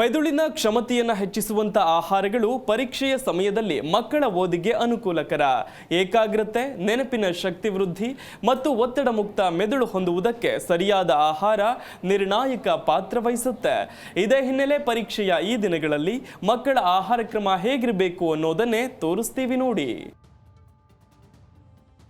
ಮೆದುಳಿನ ಕ್ಷಮತೆಯನ್ನು ಹೆಚ್ಚಿಸುವಂಥ ಆಹಾರಗಳು ಪರೀಕ್ಷೆಯ ಸಮಯದಲ್ಲಿ ಮಕ್ಕಳ ಓದಿಗೆ ಅನುಕೂಲಕರ. ಏಕಾಗ್ರತೆ, ನೆನಪಿನ ಶಕ್ತಿ ವೃದ್ಧಿ ಮತ್ತು ಒತ್ತಡ ಮುಕ್ತ ಮೆದುಳು ಹೊಂದುವುದಕ್ಕೆ ಸರಿಯಾದ ಆಹಾರ ನಿರ್ಣಾಯಕ ಪಾತ್ರ ವಹಿಸುತ್ತೆ. ಇದೇ ಹಿನ್ನೆಲೆ ಪರೀಕ್ಷೆಯ ಈ ದಿನಗಳಲ್ಲಿ ಮಕ್ಕಳ ಆಹಾರ ಕ್ರಮ ಹೇಗಿರಬೇಕು ಅನ್ನೋದನ್ನೇ ತೋರಿಸ್ತೀವಿ ನೋಡಿ.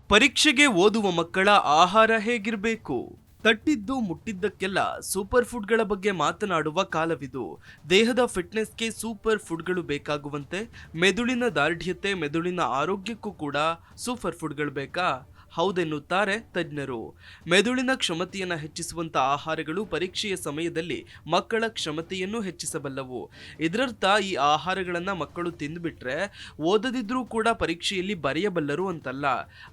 ಪರೀಕ್ಷೆಗೆ ಓದುವ ಮಕ್ಕಳ ಆಹಾರ ಹೇಗಿರಬೇಕು? ತಟ್ಟಿದ್ದು ಮುಟ್ಟಿದ್ದಕ್ಕೆಲ್ಲ ಸೂಪರ್ ಫುಡ್ಗಳ ಬಗ್ಗೆ ಮಾತನಾಡುವ ಕಾಲವಿದು. ದೇಹದ ಫಿಟ್ನೆಸ್ಗೆ ಸೂಪರ್ ಫುಡ್ಗಳು ಬೇಕಾಗುವಂತೆ, ಮೆದುಳಿನ ದಾರ್ಢ್ಯತೆ, ಮೆದುಳಿನ ಆರೋಗ್ಯಕ್ಕೂ ಕೂಡ ಸೂಪರ್ ಫುಡ್ಗಳು ಬೇಕಾ? ಹೌದೆನ್ನುತ್ತಾರೆ ತಜ್ಞರು. ಮೆದುಳಿನ ಕ್ಷಮತೆಯನ್ನು ಹೆಚ್ಚಿಸುವಂತಹ ಆಹಾರಗಳು ಪರೀಕ್ಷೆಯ ಸಮಯದಲ್ಲಿ ಮಕ್ಕಳ ಕ್ಷಮತೆಯನ್ನು ಹೆಚ್ಚಿಸಬಲ್ಲವು. ಇದರರ್ಥ ಈ ಆಹಾರಗಳನ್ನು ಮಕ್ಕಳು ತಿಂದುಬಿಟ್ರೆ ಓದದಿದ್ರೂ ಕೂಡ ಪರೀಕ್ಷೆಯಲ್ಲಿ ಬರೆಯಬಲ್ಲರು ಅಂತಲ್ಲ.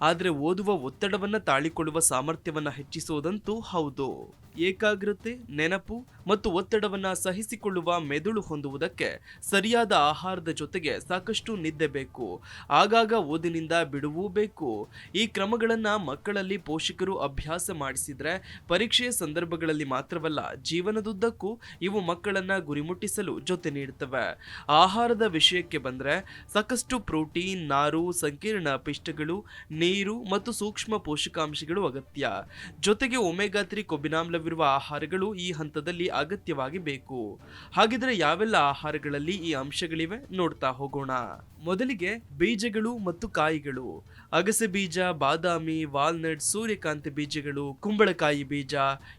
ಆದರೆ ಓದುವ ಒತ್ತಡವನ್ನು ತಾಳಿಕೊಳ್ಳುವ ಸಾಮರ್ಥ್ಯವನ್ನು ಹೆಚ್ಚಿಸುವುದಂತೂ ಹೌದು. ಏಕಾಗ್ರತೆ, ನೆನಪು ಮತ್ತು ಒತ್ತಡವನ್ನು ಸಹಿಸಿಕೊಳ್ಳುವ ಮೆದುಳು ಹೊಂದುವುದಕ್ಕೆ ಸರಿಯಾದ ಆಹಾರದ ಜೊತೆಗೆ ಸಾಕಷ್ಟು ನಿದ್ದೆ ಬೇಕು. ಆಗಾಗ ಓದಿನಿಂದ ಬಿಡುವೂ ಬೇಕು. ಈ ಕ್ರಮಗಳನ್ನು ಮಕ್ಕಳಲ್ಲಿ ಪೋಷಕರು ಅಭ್ಯಾಸ ಮಾಡಿಸಿದರೆ ಪರೀಕ್ಷೆಯ ಸಂದರ್ಭಗಳಲ್ಲಿ ಮಾತ್ರವಲ್ಲ ಜೀವನದುದ್ದಕ್ಕೂ ಇವು ಮಕ್ಕಳನ್ನ ಗುರಿಮುಟ್ಟಿಸಲು ಜೊತೆ ನೀಡುತ್ತವೆ. ಆಹಾರದ ವಿಷಯಕ್ಕೆ ಬಂದ್ರೆ ಸಾಕಷ್ಟು ಪ್ರೋಟೀನ್, ನಾರು, ಸಂಕೀರ್ಣ ಪಿಷ್ಟಗಳು, ನೀರು ಮತ್ತು ಸೂಕ್ಷ್ಮ ಪೋಷಕಾಂಶಗಳು ಅಗತ್ಯ. ಜೊತೆಗೆ ಒಮೆಗಾ ತ್ರೀ ಆಹಾರಗಳು ಈ ಹಂತದಲ್ಲಿ ಅಗತ್ಯವಾಗಿ ಬೇಕು. ಹಾಗಿದ್ರೆ ಯಾವೆಲ್ಲ ಆಹಾರಗಳಲ್ಲಿ ಈ ಅಂಶಗಳಿವೆ ನೋಡ್ತಾ ಹೋಗೋಣ. ಮೊದಲಿಗೆ ಬೀಜಗಳು ಮತ್ತು ಕಾಯಿಗಳು. ಅಗಸೆ ಬೀಜ, ಬಾದಾಮಿ, ವಾಲ್ನಟ್, ಸೂರ್ಯಕಾಂತಿ ಬೀಜಗಳು, ಕುಂಬಳಕಾಯಿ ಬೀಜ,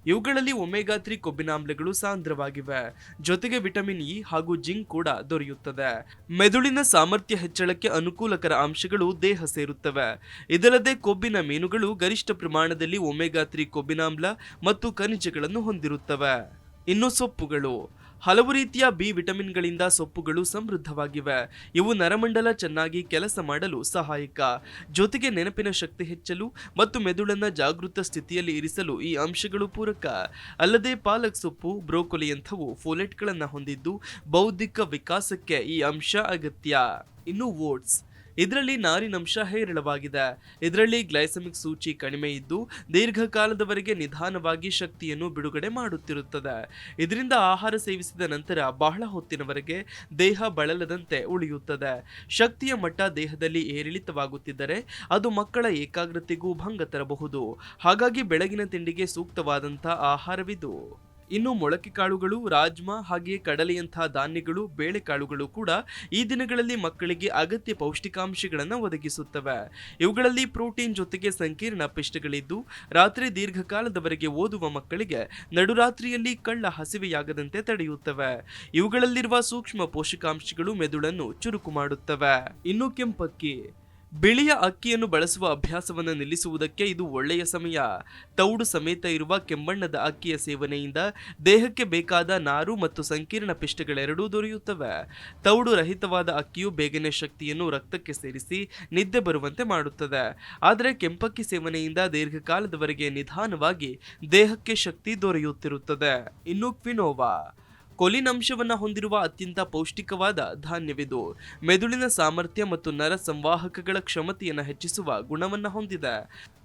ಇವುಗಳಲ್ಲಿ ಒಮೆಗಾ ತ್ರೀ ಕೊಬ್ಬಿನಾಮ್ಲಗಳು ಸಾಂದ್ರವಾಗಿವೆ. ಜೊತೆಗೆ ವಿಟಮಿನ್ ಇ ಹಾಗೂ ಜಿಂಕ್ ಕೂಡ ದೊರೆಯುತ್ತದೆ. ಮೆದುಳಿನ ಸಾಮರ್ಥ್ಯ ಹೆಚ್ಚಳಕ್ಕೆ ಅನುಕೂಲಕರ ಅಂಶಗಳು ದೇಹ ಸೇರುತ್ತವೆ. ಇದಲ್ಲದೆ ಕೊಬ್ಬಿನ ಮೀನುಗಳು ಗರಿಷ್ಠ ಪ್ರಮಾಣದಲ್ಲಿ ಒಮೆಗಾ ತ್ರೀ ಕೊಬ್ಬಿನಾಮ್ಲ ಮತ್ತು ಖನಿಜಗಳನ್ನು ಹೊಂದಿರುತ್ತವೆ. ಇನ್ನು ಸೊಪ್ಪುಗಳು. ಹಲವು ರೀತಿಯ ಬಿ ವಿಟಮಿನ್ಗಳಿಂದ ಸೊಪ್ಪುಗಳು ಸಮೃದ್ಧವಾಗಿವೆ. ಇವು ನರಮಂಡಲ ಚೆನ್ನಾಗಿ ಕೆಲಸ ಮಾಡಲು ಸಹಾಯಕ. ಜೊತೆಗೆ ನೆನಪಿನ ಶಕ್ತಿ ಹೆಚ್ಚಲು ಮತ್ತು ಮೆದುಳನ್ನು ಜಾಗೃತ ಸ್ಥಿತಿಯಲ್ಲಿ ಇರಿಸಲು ಈ ಅಂಶಗಳು ಪೂರಕ. ಅಲ್ಲದೆ ಪಾಲಕ್ ಸೊಪ್ಪು ಬ್ರೋಕೊಲಿಯಂಥವು ಫೋಲೆಟ್ಗಳನ್ನು ಹೊಂದಿದ್ದು ಬೌದ್ಧಿಕ ವಿಕಾಸಕ್ಕೆ ಈ ಅಂಶ ಅಗತ್ಯ. ಇನ್ನು ಓಟ್ಸ್. ಇದರಲ್ಲಿ ನಾರಿನಂಶ ಹೇರಳವಾಗಿದೆ. ಇದರಲ್ಲಿ ಗ್ಲೈಸಮಿಕ್ ಸೂಚಿ ಕಡಿಮೆ ಇದ್ದು, ದೀರ್ಘಕಾಲದವರೆಗೆ ನಿಧಾನವಾಗಿ ಶಕ್ತಿಯನ್ನು ಬಿಡುಗಡೆ ಮಾಡುತ್ತಿರುತ್ತದೆ. ಇದರಿಂದ ಆಹಾರ ಸೇವಿಸಿದ ನಂತರ ಬಹಳ ಹೊತ್ತಿನವರೆಗೆ ದೇಹ ಬಳಲದಂತೆ ಉಳಿಯುತ್ತದೆ. ಶಕ್ತಿಯ ಮಟ್ಟ ದೇಹದಲ್ಲಿ ಏರಿಳಿತವಾಗುತ್ತಿದ್ದರೆ ಅದು ಮಕ್ಕಳ ಏಕಾಗ್ರತೆಗೂ ಭಂಗ ತರಬಹುದು. ಹಾಗಾಗಿ ಬೆಳಗಿನ ತಿಂಡಿಗೆ ಸೂಕ್ತವಾದಂಥ ಆಹಾರವಿದು. ಇನ್ನು ಮೊಳಕೆ ಕಾಳುಗಳು, ರಾಜ್ಮಾ ಹಾಗೆಯೇ ಕಡಲೆಯಂತಹ ಧಾನ್ಯಗಳು ಬೇಳೆಕಾಳುಗಳು ಕೂಡ ಈ ದಿನಗಳಲ್ಲಿ ಮಕ್ಕಳಿಗೆ ಅಗತ್ಯ ಪೌಷ್ಟಿಕಾಂಶಗಳನ್ನು ಒದಗಿಸುತ್ತವೆ. ಇವುಗಳಲ್ಲಿ ಪ್ರೋಟೀನ್ ಜೊತೆಗೆ ಸಂಕೀರ್ಣ ಪಿಷ್ಟಗಳಿದ್ದು, ರಾತ್ರಿ ದೀರ್ಘಕಾಲದವರೆಗೆ ಓದುವ ಮಕ್ಕಳಿಗೆ ನಡುರಾತ್ರಿಯಲ್ಲಿ ಕಳ್ಳ ಹಸಿವೆಯಾಗದಂತೆ ತಡೆಯುತ್ತವೆ. ಇವುಗಳಲ್ಲಿರುವ ಸೂಕ್ಷ್ಮ ಪೋಷಕಾಂಶಗಳು ಮೆದುಳನ್ನು ಚುರುಕು ಮಾಡುತ್ತವೆ. ಇನ್ನು ಕೆಂಪಕ್ಕಿ. ಬಿಳಿಯ ಅಕ್ಕಿಯನ್ನು ಬಳಸುವ ಅಭ್ಯಾಸವನ್ನು ನಿಲ್ಲಿಸುವುದಕ್ಕೆ ಇದು ಒಳ್ಳೆಯ ಸಮಯ. ತೌಡು ಸಮೇತ ಇರುವ ಕೆಂಬಣ್ಣದ ಅಕ್ಕಿಯ ಸೇವನೆಯಿಂದ ದೇಹಕ್ಕೆ ಬೇಕಾದ ನಾರು ಮತ್ತು ಸಂಕೀರ್ಣ ಪಿಷ್ಟಗಳೆರಡೂ ದೊರೆಯುತ್ತವೆ. ತೌಡು ರಹಿತವಾದ ಅಕ್ಕಿಯು ಬೇಗನೆ ಶಕ್ತಿಯನ್ನು ರಕ್ತಕ್ಕೆ ಸೇರಿಸಿ ನಿದ್ದೆ ಬರುವಂತೆ ಮಾಡುತ್ತದೆ. ಆದರೆ ಕೆಂಪಕ್ಕಿ ಸೇವನೆಯಿಂದ ದೀರ್ಘಕಾಲದವರೆಗೆ ನಿಧಾನವಾಗಿ ದೇಹಕ್ಕೆ ಶಕ್ತಿ ದೊರೆಯುತ್ತಿರುತ್ತದೆ. ಇನ್ನು ಕ್ವಿನೋವಾ. ಕೊಲಿನ್ ಅಂಶವನ್ನು ಹೊಂದಿರುವ ಅತ್ಯಂತ ಪೌಷ್ಟಿಕವಾದ ಧಾನ್ಯವಿದು. ಮೆದುಳಿನ ಸಾಮರ್ಥ್ಯ ಮತ್ತು ನರ ಸಂವಾಹಕಗಳ ಕ್ಷಮತೆಯನ್ನು ಹೆಚ್ಚಿಸುವ ಗುಣವನ್ನು ಹೊಂದಿದೆ.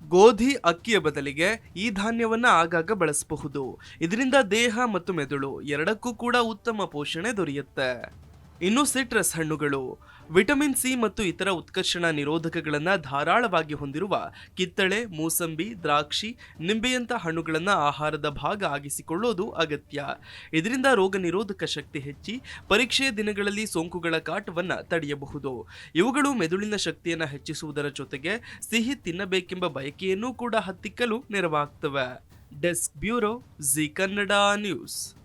ಗೋಧಿ ಅಕ್ಕಿಯ ಬದಲಿಗೆ ಈ ಧಾನ್ಯವನ್ನು ಆಗಾಗ ಬಳಸಬಹುದು. ಇದರಿಂದ ದೇಹ ಮತ್ತು ಮೆದುಳು ಎರಡಕ್ಕೂ ಕೂಡ ಉತ್ತಮ ಪೋಷಣೆ ದೊರೆಯುತ್ತೆ. ಇನ್ನು ಸಿಟ್ರಸ್ ಹಣ್ಣುಗಳು. ವಿಟಮಿನ್ ಸಿ ಮತ್ತು ಇತರ ಉತ್ಕರ್ಷಣ ನಿರೋಧಕಗಳನ್ನು ಧಾರಾಳವಾಗಿ ಹೊಂದಿರುವ ಕಿತ್ತಳೆ, ಮೂಸಂಬಿ, ದ್ರಾಕ್ಷಿ ನಿಂಬೆಯಂಥ ಹಣ್ಣುಗಳನ್ನು ಆಹಾರದ ಭಾಗ ಆಗಿಸಿಕೊಳ್ಳೋದು ಅಗತ್ಯ. ಇದರಿಂದ ರೋಗ ನಿರೋಧಕ ಶಕ್ತಿ ಹೆಚ್ಚಿ ಪರೀಕ್ಷೆಯ ದಿನಗಳಲ್ಲಿ ಸೋಂಕುಗಳ ಕಾಟವನ್ನು ತಡೆಯಬಹುದು. ಇವುಗಳು ಮೆದುಳಿನ ಶಕ್ತಿಯನ್ನು ಹೆಚ್ಚಿಸುವುದರ ಜೊತೆಗೆ ಸಿಹಿ ತಿನ್ನಬೇಕೆಂಬ ಬಯಕೆಯನ್ನು ಕೂಡ ಹತ್ತಿಕ್ಕಲು ನೆರವಾಗ್ತವೆ. Desk bureau Zee Kannada news.